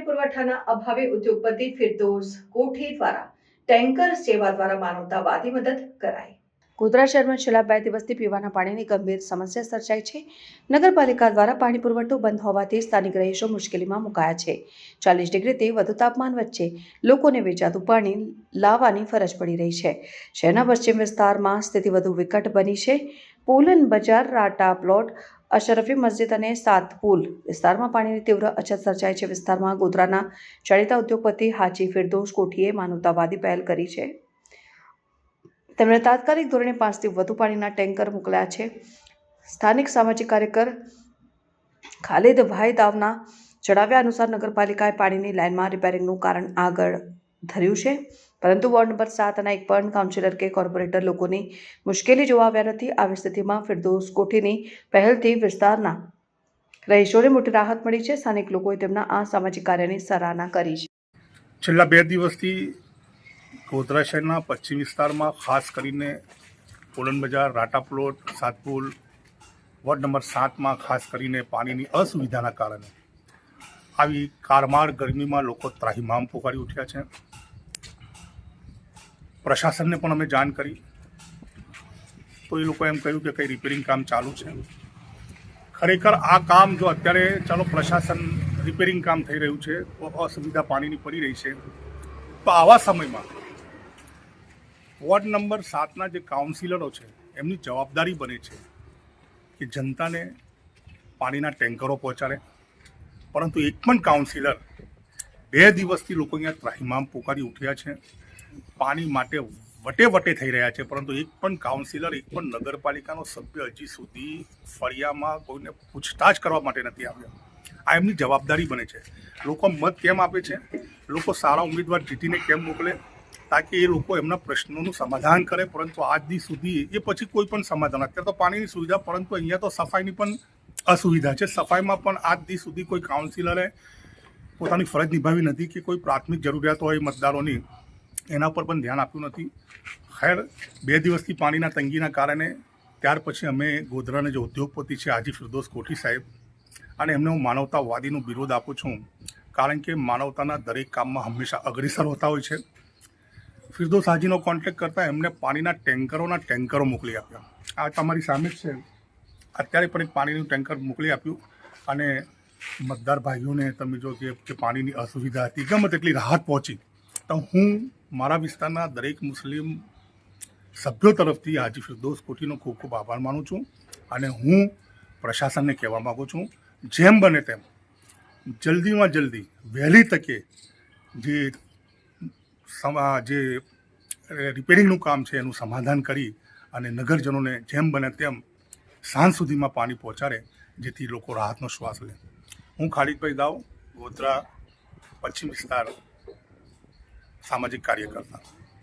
પુરવઠાના અભાવે ઉદ્યોગપતિ ફિરદોસ કોઠી દ્વારા ટેન્કર સેવા દ્વારા માનવતાવાદી મદદ કરાઈ. ગોધરા શહેરમાં છેલ્લા બે દિવસથી પીવાના પાણીની ગંભીર સમસ્યા સર્જાઈ છે. નગરપાલિકા દ્વારા પાણી પુરવઠો બંધ હોવાથી સ્થાનિક રહીશો મુશ્કેલીમાં મુકાયા છે. ચાલીસ ડિગ્રીથી વધુ તાપમાન વચ્ચે લોકોને વેચાતું પાણી લાવવાની ફરજ પડી રહી છે. શહેરના પશ્ચિમ વિસ્તારમાં સ્થિતિ વધુ વિકટ બની છે. પોલન બજાર રાટા પ્લોટ અશરફી મસ્જિદ અને સાત પુલ વિસ્તારમાં પાણીની તીવ્ર અછત સર્જાય છે. વિસ્તારમાં ગોધરાના જાણીતા ઉદ્યોગપતિ હાજી ફિરદોસ કોઠીએ માનવતાવાદી પહેલ કરી છે. તેમણે તાત્કાલિક ધોરણે પાંચથી વધુ પાણીના ટેન્કર મોકલ્યા છે. સ્થાનિક સામાજિક કાર્યકર ખાલિદ ભાઈ દાવના જણાવ્યા અનુસાર નગરપાલિકાએ પાણીની લાઇનમાં રિપેરિંગનું કારણ આગળ ધર્યું છે. પરંતુ વોર્ડ નંબર સાત અને એક પણ કાઉન્સિલર કે કોર્પોરેટર લોકોની મુશ્કેલી જોવા આવ્યા નથી. આવી સ્થિતિમાં ફિરદોસ કોઠીની પહેલથી વિસ્તારના રહીશોને મોટી રાહત મળી છે. સ્થાનિક લોકોએ તેમના આ સામાજિક કાર્યની સરાહના કરી છે. છેલ્લા બે દિવસથી ગોધરા શહેરના પશ્ચિમ વિસ્તારમાં ખાસ કરીને પોલન બજાર રાટા પ્લોટ સાતપુલ, વોર્ડ નંબર સાતમાં ખાસ કરીને પાણીની અસુવિધાના કારણે આવી કારમાળ ગરમીમાં લોકો ત્રાહિમામ પોકારી ઉઠ્યા છે. પ્રશાસનને પણ અમે જાણ કરી. તો એ લોકોએ એમ કહ્યું કે કંઈ રિપેરિંગ કામ ચાલુ છે. ખરેખર આ કામ જો અત્યારે ચાલો પ્રશાસન રિપેરિંગ કામ થઈ રહ્યું છે અસુવિધા પાણીની પડી રહી છે. તો આવા સમયમાં વોર્ડ નંબર સાતના જે કાઉન્સિલરો છે, એમની જવાબદારી બને છે કે જનતાને પાણીના ટેન્કરો પહોંચાડે. પરંતુ એક પણ કાઉન્સિલર બે દિવસથી લોકો અહીંયા ત્રાહિમામ પોકારી ઉઠ્યા છે. પાણી માટે વટે વટે થઈ રહ્યા છે, પરંતુ એક પણ કાઉન્સિલર એક પણ નગરપાલિકાનો સભ્ય હજી સુધી ફળિયામાં કોઈને પૂછતાછ કરવા માટે નથી આવ્યો. આ એમની જવાબદારી બને છે. લોકો મત કેમ આપે છે? લોકો સારા ઉમેદવાર જીતીને કેમ મોકલે? તાકી એ લોકો એમના પ્રશ્નોનું સમાધાન કરે, પરંતુ આજ દી સુધી એ પછી કોઈ પણ સમાધાન. અત્યારે તો પાણીની સુવિધા, પરંતુ અહીંયા તો સફાઈની પણ અસુવિધા છે. સફાઈમાં પણ આજ દી સુધી કોઈ કાઉન્સિલરે પોતાની ફરજ નિભાવી નથી કે કોઈ પ્રાથમિક જરૂરિયાત હોય મતદારોની. એના પર પણ ધ્યાન આપ્યું નથી. ખેર, બે દિવસથી પાણીના તંગીના કારણે ત્યાર પછી અમે ગોધરાના જે ઉદ્યોગપતિ છે હાજી ફિરદોસ કોઠી સાહેબ અને એમને હું માનવતાવાદીનો વિરોધ આપું છું. કારણ કે માનવતાના દરેક કામમાં હંમેશા અગ્રેસર હોતા હોય છે. ફિરદોસ હાજીનો કોન્ટેક્ટ કરતાં એમને પાણીના ટેન્કરોના ટેન્કરો મોકલી આપ્યા. આ તમારી સામે જ છે. અત્યારે પણ એક પાણીનું ટેન્કર મોકલી આપ્યું અને મતદાર ભાઈઓને તમે જો કે પાણીની અસુવિધા હતી, ગમે તેટલી રાહત પહોંચી, તો હું મારા વિસ્તારના દરેક મુસ્લિમ સભ્યો તરફથી હાજી ફિરદોસ કોઠીનો ખૂબ ખૂબ આભાર માનું છું અને હું પ્રશાસનને કહેવા માગું છું, જેમ બને તેમ જલ્દીમાં જલ્દી, વહેલી તકે જે જે રિપેરિંગનું કામ છે એનું સમાધાન કરી અને નગરજનોને જેમ બને તેમ સાંજ સુધીમાં પાણી પહોંચાડે, જેથી લોકો રાહતનો શ્વાસ લે. હું ખાલિદભાઈ દાવ, ગોધરા, પશ્ચિમ વિસ્તાર. સામાજિક કાર્યકર્તા.